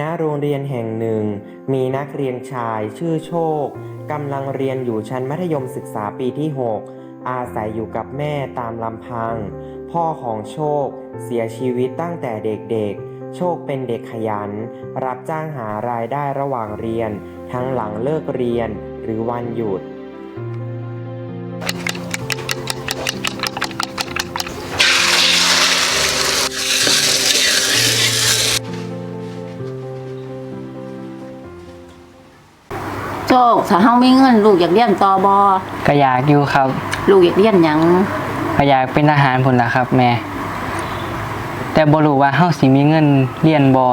ณโรงเรียนแห่งหนึ่ง มีนักเรียนชายชื่อโชคกำลังเรียนอยู่ชั้นมัธยมศึกษาปีที่ 6 อาศัยอยู่กับแม่ตามลำพัง พ่อของโชคเสียชีวิตตั้งแต่เด็กๆ โชคเป็นเด็กขยัน รับจ้างหารายได้ระหว่างเรียน ทั้งหลังเลิกเรียนหรือวันหยุด คถ้าเฮามีเงินลูกอยากเรียนต่อบ่ก็อยากอยู่ครับลูกอยากเรียนหยังก็อยากเป็นทหารพุ่นล่ะครับ แม่ แต่บ่รู้ว่าเฮาสิมีเงินเรียนบ่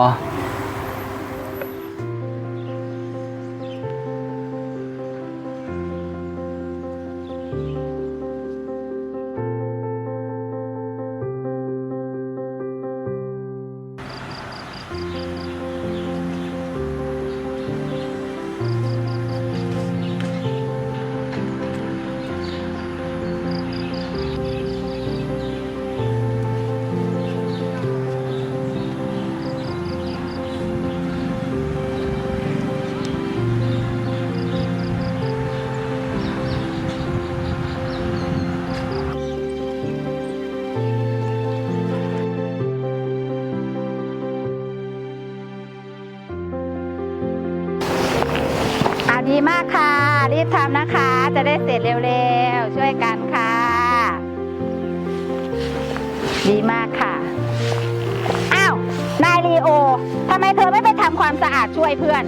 ดีมากค่ะ รีบทำนะคะ จะได้เสร็จเร็วๆ ช่วยกันค่ะ ดีมากค่ะ อ้าว นายลีโอทำไมเธอไม่ไปทำความสะอาดช่วยเพื่อน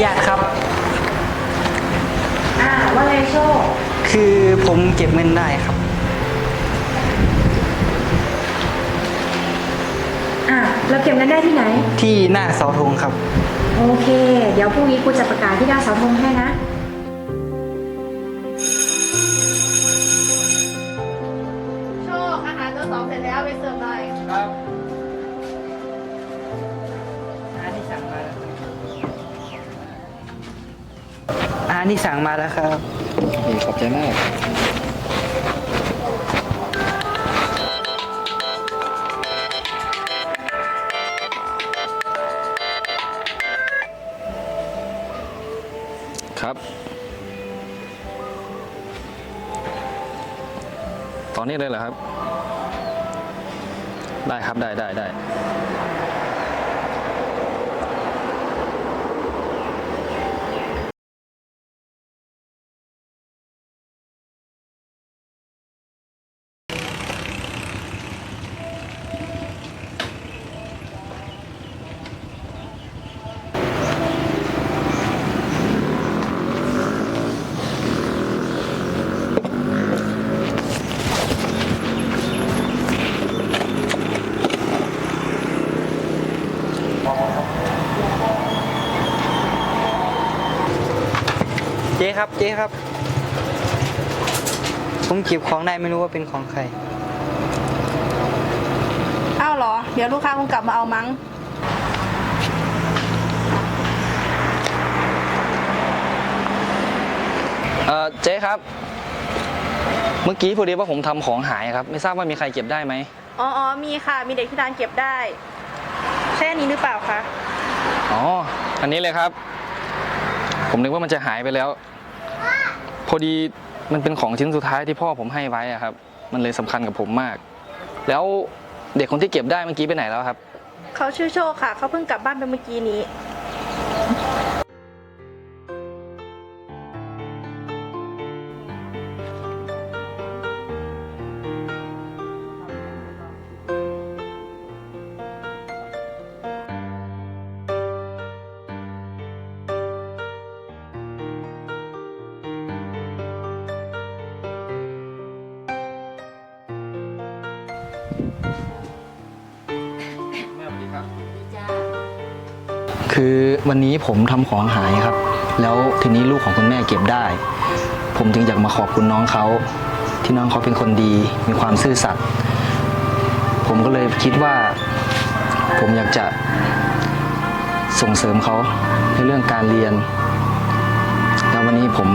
นุญาตครับ อ่าว่าไงโชคคือผมเก็บเงินได้ครับ อะเราเก็บเงินได้ที่ไหน ที่หน้าเสาธงครับ โอเค เดี๋ยวพรุ่งนี้ครูจะประกาศที่หน้าเสาธงให้นะ โชคอาหารตัวสองเสร็จแล้วไปเสิร์ฟหน่อยครับ อาที่สั่งมาแล้วครับขอบใจมาก ครับ ตอนนี้เลยเหรอครับ ได้ครับได้ได้ได้ เจ๊ครับเจ๊ครับ ผมเก็บของได้ไม่รู้ว่าเป็นของใคร อ้าวเหรอ เดี๋ยวลูกค้าคงกลับมาเอามั้ง เอ่อเจ๊ครับ เมื่อกี้พอดีว่าผมทำของหายครับ ไม่ทราบว่ามีใครเก็บได้ไหม อ๋ออ๋อมีค่ะ มีเด็กที่ร้านเก็บได้ ใช่อันนี้หรือเปล่าคะ อ๋อ อันนี้เลยครับ ผมนึกว่ามันจะหายไปแล้ว พอดีมันเป็นของชิ้นสุดท้ายที่พ่อผมให้ไว้อะครับ มันเลยสำคัญกับผมมาก แล้วเด็กคนที่เก็บได้เมื่อกี้ไปไหนแล้วครับ เขาชื่อโชคค่ะ เขาเพิ่งกลับบ้านไปเมื่อกี้นี้ คือวันนี้ผมทำของหายครับ แล้วทีนี้ลูกของคุณแม่เก็บได้ ผมจึงอยากมาขอบคุณน้องเขา ที่น้องเขาเป็นคนดี มีความซื่อสัตย์ผมก็เลยคิดว่า ผมอยากจะส่งเสริมเขาในเรื่องการเรียน แล้ววันนี้ผม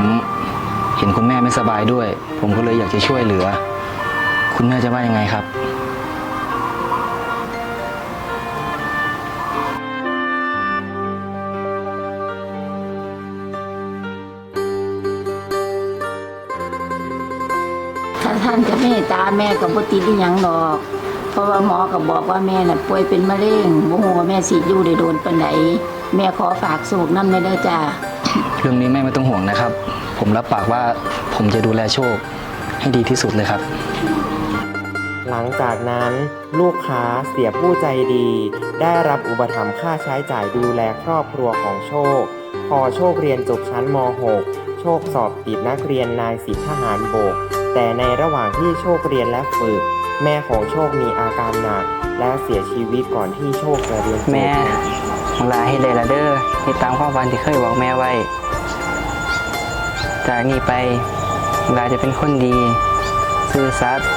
เห็นคุณแม่ไม่สบายด้วย ผมก็เลยอยากจะช่วยเหลือ คุณแม่จะว่ายังไงครับ ท่านจะเมตตาแม่กับบ่ติดอีหยังดอก เพราะว่าหมอก็บอกว่าแม่น่ะป่วยเป็นมะเร็งบ่ฮู้ว่าแม่สิอยู่ได้โดนปานใดแม่ขอฝากสูกนำในเด้อจ้าเรื่องนี้แม่ไม่ต้องห่วงนะครับ ผมรับปากว่าผมจะดูแลโชค ให้ดีที่สุดเลยครับ หลังจากนั้นลูกค้าเสียผู้ใจดี ได้รับอุปถัมภ์ค่าใช้จ่ายดูแลครอบครัวของโชค พอโชคเรียนจบชั้นม .6 โชคสอบติดนักเรียนนายสิบทหารบก แต่ในระหว่างที่โชคเรียนและฝึก แม่ของโชคมีอาการหนัก และเสียชีวิตก่อนที่โชคจะเรียนจบแม่เวลาให้ได้ละเด้อให้ตามความฝันที่เคยบอกแม่ไว้ จากนี้ไปเวลาจะเป็นคนดี ซื่อสัตย์